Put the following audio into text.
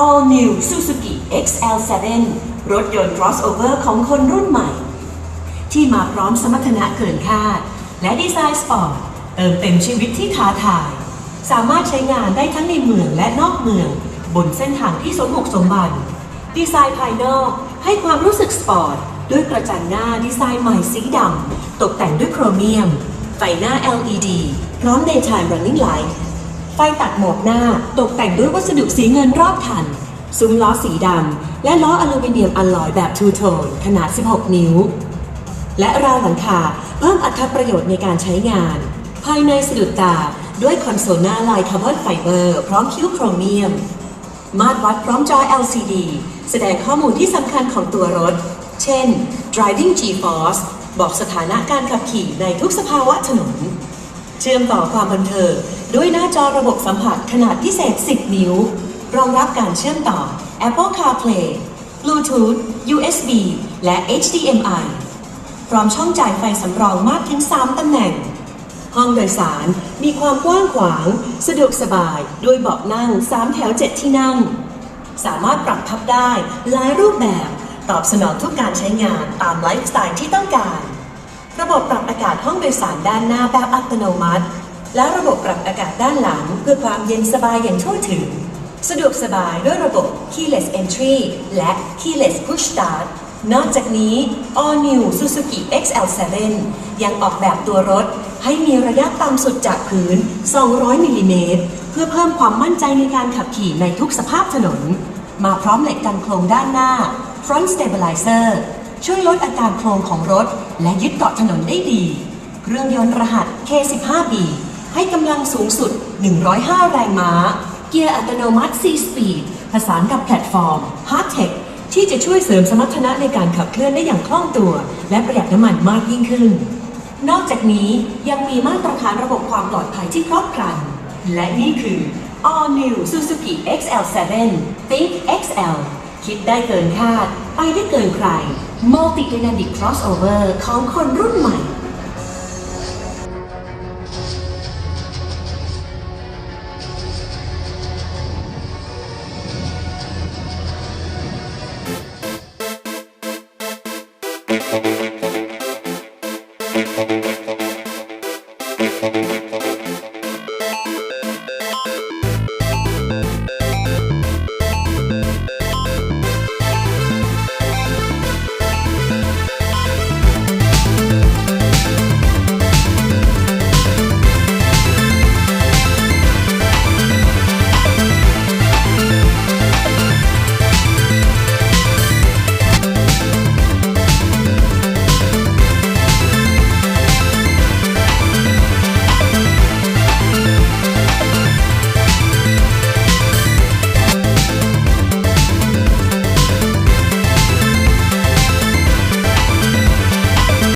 All New Suzuki XL7 รถยนต์ crossover ของคนรุ่นใหม่ ที่มาพร้อมสมรรถนะเกินคาด และดีไซน์สปอร์ตเติมเต็มชีวิตที่ท้าทาย สามารถใช้งานได้ทั้งในเมืองและนอกเมือง บนเส้นทางที่สมบุกสมบัน ดีไซน์ภายนอกให้ความรู้สึกสปอร์ตด้วยกระจังหน้าดีไซน์ใหม่สีดำ ตกแต่งด้วยโครเมียม ไฟหน้า LED พร้อม daytime running light ไฟตัดหมอกหน้าตกแต่งด้วยวัสดุสีเงินรอบคัน ซุ้มล้อสีดำ และล้ออลูมิเนียมอลลอยแบบทูโทนขนาด 16 นิ้ว และราวหลังคาเพิ่มอัตประโยชน์ในการใช้งาน ภายในสะดุดตาด้วยคอนโซลหน้าลายคาร์บอนไฟเบอร์ พร้อมคิ้วโครเมียม มาตรวัดพร้อมจอ LCD แสดงข้อมูลที่สำคัญของตัวรถ เช่น driving G-force บอกสถานะการขับขี่ในทุกสภาวะถนน เชื่อมต่อความบันเทิงด้วยหน้าจอระบบสัมผัสขนาดพิเศษ 10 นิ้ว รองรับการเชื่อมต่อ Apple CarPlay Bluetooth USB และ HDMI พร้อมช่องจ่ายไฟสำรองมากถึง 3 ตำแหน่ง ห้องโดยสารมีความกว้างขวาง สะดวกสบายด้วยเบาะนั่ง 3 แถว 7 ที่นั่ง สามารถปรับพับได้หลายรูปแบบ ตอบสนองทุกการใช้งานตามไลฟ์สไตล์ที่ต้องการ บบปรับอากาศห้องโดยสารด้านหน้าแบบอัตโนมัติ และระบบปรับอากาศด้านหลัง เพื่อความเย็นสบายอย่างทั่วถึง สะดวกสบายด้วยระบบ keyless entry และ keyless push start นอกจากนี้ All New Suzuki XL7 ยังออกแบบตัวรถ ให้มีระยะต่ำสุดจากพื้น 200 มิลลิเมตร เพื่อเพิ่มความมั่นใจในการขับขี่ในทุกสภาพถนน มาพร้อมเหล็กกันโครงด้านหน้า Front Stabilizer ช่วยลดอาการโครงของรถ และยึดเกาะถนนได้ดี เครื่องยนต์รหัส K15B ให้กำลังสูงสุด 105 แรงม้า เกียร์อัตโนมัติ C-Speed ผสานกับแพลตฟอร์ม Hardtech ที่จะช่วยเสริมสมรรถนะในการขับเคลื่อนได้อย่างคล่องตัว และประหยัดน้ำมันมากยิ่งขึ้น นอกจากนี้ยังมีมาตรฐานระบบความปลอดภัยที่ครอบครัน และนี่คือ All New Suzuki XL7 Think XL คิดได้เกินคาด ไปได้เกินใคร Multi Dynamic Crossover ของคนรุ่นใหม่